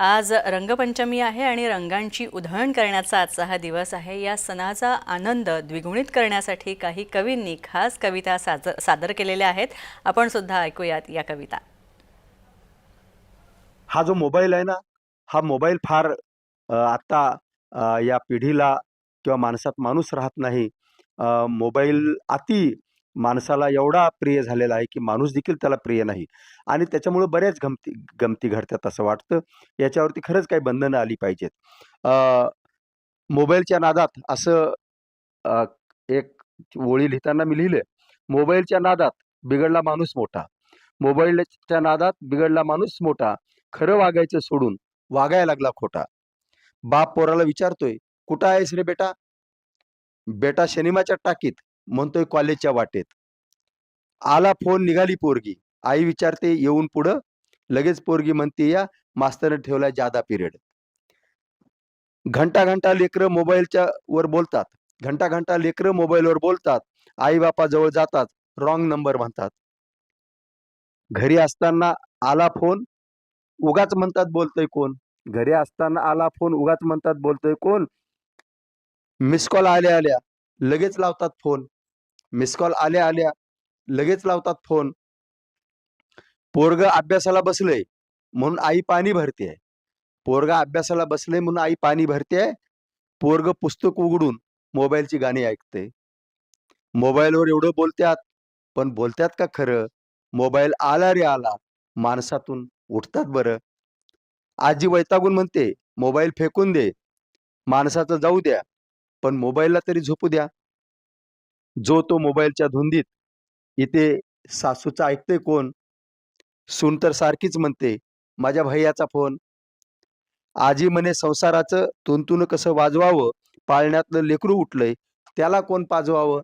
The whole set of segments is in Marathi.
आज रंगपंचमी आहे आणि रंगांची उधळण करण्याचा आजचा हा दिवस आहे. या सणाचा आनंद द्विगुणित करण्यासाठी काही कवींनी खास कविता सादर सादर केलेल्या आहेत. आपण सुद्धा ऐकूयात या कविता. हा जो मोबाईल आहे ना हा मोबाईल फार आता या पिढीला किंवा माणसात माणूस राहत नाही. मोबाईल अति माणसाला एवढा प्रिय झालेला आहे की माणूस देखील त्याला प्रिय नाही. आणि त्याच्यामुळे बऱ्याच गमती गमती घडतात असं वाटतं. याच्यावरती खरंच काही बंधनं आली पाहिजेत. मोबाईलच्या नादात असं एक ओळी लिहिताना मी लिहिलं मोबाईलच्या नादात बिघडला माणूस मोठा. मोबाईलच्या नादात बिघडला माणूस मोठा. खरं वागायचं सोडून वागायला लागला खोटा. बाप पोराला विचारतोय कुठं आहेस रे बेटा? बेटा शनिमाच्या टाकीत. म्हणतोय कॉलेजच्या वाटेत. आला फोन निघाली पोरगी. आई विचारते येऊन पुढं? लगेच पोरगी म्हणते या मास्तरने ठेवलाय जादा पिरियड. घंटा घंटा लेकरं मोबाईलच्या वर बोलतात. घंटा घंटा लेकरं मोबाईलवर बोलतात. आई बापा जवळ जातात. रॉंग नंबर म्हणतात. घरी असताना आला फोन उगाच म्हणतात बोलतोय कोण? घरी असताना आला फोन उगाच म्हणतात बोलतोय कोण? मिस कॉल आल्या आल्या लगेच लावतात फोन. मिस कॉल आल्या आल्या. लगेच लावतात फोन पोरग अभ्यासाला बसलंय म्हणून आई पाणी भरते पोरगा अभ्यासाला बसलंय म्हणून आई पाणी भरते पोरग पुस्तक उघडून मोबाईलची गाणी ऐकते मोबाईलवर एवढं बोलत्यात पण बोलत्यात का खरं? मोबाईल आला रे आला. माणसातून उठतात बरं. आजी वैतागून म्हणते मोबाईल फेकून दे. माणसाचं जाऊ द्या. पण मोबाईलला तरी झोपू द्या. जो तो मोबाईलच्या धुंदीत इथे सासूचा ऐकते कोण? सून तर सारखीच म्हणते माझ्या भैयाचा फोन. आजी म्हणे संसाराचं तुंतून कसं वाजवावं? पाळण्यातलं लेकरू उठलंय त्याला कोण पाजवावं?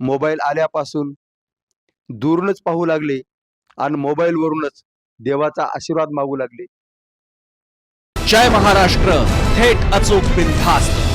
मोबाईल आल्यापासून दूरनच पाहू लागले आणि मोबाईलवरूनच देवाचा आशीर्वाद मागू लागले. जय महाराष्ट्र थेट अचूक बिनधास्त.